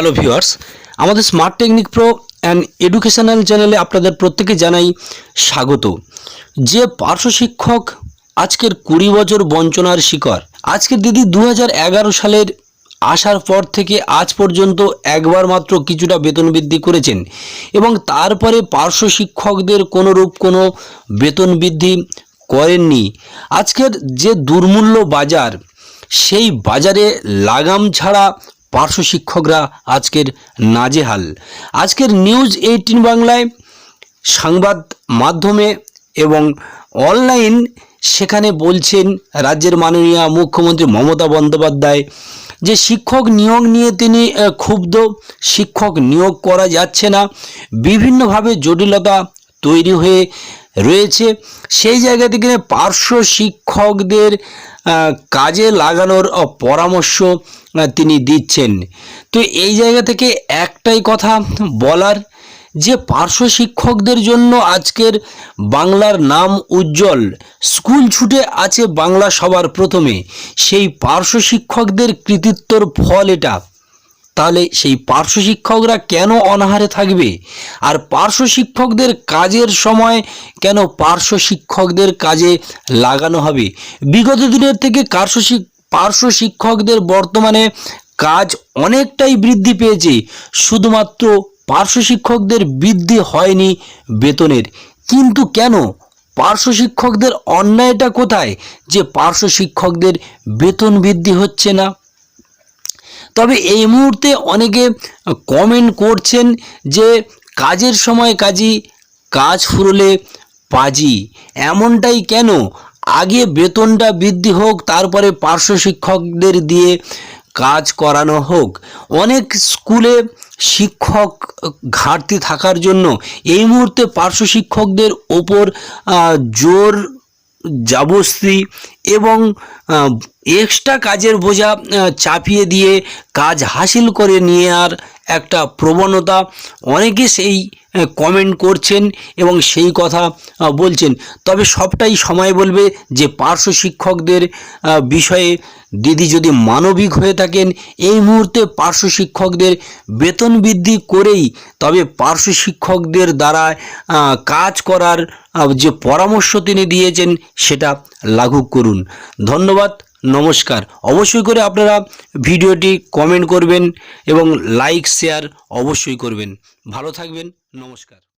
Hello viewers আমাদের smart technique pro and educational চ্যানেলে আপনাদের প্রত্যেকে জানাই স্বাগত। যে পার্শ্ব শিক্ষক আজকের কুড়ি বছর বঞ্চনার শিকার আজকের দিদি দু হাজার এগারো সালের আসার পর থেকে আজ পর্যন্ত একবার মাত্র কিছুটা বেতন বৃদ্ধি করেছেন এবং তারপরে পার্শ্ব শিক্ষকদের কোনোরূপ কোনো বেতন বৃদ্ধি করেননি। আজকের যে দুর্মূল্য বাজার, সেই বাজারে লাগাম ছাড়া পার্শ্ব শিক্ষকরা আজকের নাজেহাল। আজকের নিউজ এইটিন বাংলায় সংবাদ মাধ্যমে এবং অনলাইন সেখানে বলছেন রাজ্যের মাননীয় মুখ্যমন্ত্রী মমতা বন্দ্যোপাধ্যায় যে শিক্ষক নিয়োগ নিয়ে তিনি ক্ষুব্ধ। শিক্ষক নিয়োগ করা যাচ্ছে না। বিভিন্নভাবে জটিলতা তৈরি হয়ে রয়েছে। সেই জায়গা থেকে পার্শ্ব শিক্ষকদের কাজে লাগানোর পরামর্শ তিনি দিচ্ছেন। তো এই জায়গা থেকে একটাই কথা বলার, যে পার্শ্ব শিক্ষকদের জন্য আজকের বাংলার নাম উজ্জ্বল, স্কুল ছুটে আছে বাংলা সবার প্রথমে। সেই পার্শ্ব শিক্ষকদের কৃতিত্বর ফল এটা। তাহলে সেই পার্শ্ব শিক্ষকরা কেন অনাহারে থাকবে? আর পার্শ্ব শিক্ষকদের কাজের সময় কেন পার্শ্ব শিক্ষকদের কাজে লাগানো হবে? বিগত দিনের থেকে পার্শ্ব শিক- পার্শ্ব শিক্ষকদের বর্তমানে কাজ অনেকটাই বৃদ্ধি পেয়েছে। শুধুমাত্র পার্শ্ব শিক্ষকদের বৃদ্ধি হয়নি বেতনের। কিন্তু কেন? পার্শ্ব শিক্ষকদের অন্যায়টা কোথায় যে পার্শ্ব শিক্ষকদের বেতন বৃদ্ধি হচ্ছে না? তবে এই মুহূর্তে অনেকে কমেন্ট করছেন যে কাজের সময় কাজী কাজ ফুরলে পাজি। এমনটাই কেন? আগে বেতনটা বৃদ্ধি হোক, তারপরে পার্শ্ব শিক্ষকদের দিয়ে কাজ করানো হোক। অনেক স্কুলে শিক্ষক, ঘাটতি থাকার জন্য এই মুহূর্তে পার্শ্ব শিক্ষকদের ওপর জোর জাবস্তি এবং এক্সট্রা কাজের বোঝা চাপিয়ে দিয়ে কাজ হাসিল করে নিয়ে আর একটা প্রবণতা। অনেকে সেই কমেন্ট করছেন এবং সেই কথা বলছেন। তবে সবটাই সময় বলবে যে পার্শ্ব শিক্ষকদের বিষয়ে দিদি যদি মানবিক হয়ে থাকেন, এই মুহূর্তে পার্শ্ব শিক্ষকদের বেতন বৃদ্ধি করেই তবে পার্শ্ব শিক্ষকদের দ্বারা কাজ করার যে পরামর্শ তিনি দিয়েছেন সেটা লাগু করুন। ধন্যবাদ। নমস্কার। অবশ্যই করে আপনারা ভিডিওটি কমেন্ট করবেন এবং লাইক শেয়ার অবশ্যই করবেন। ভালো থাকবেন, নমস্কার।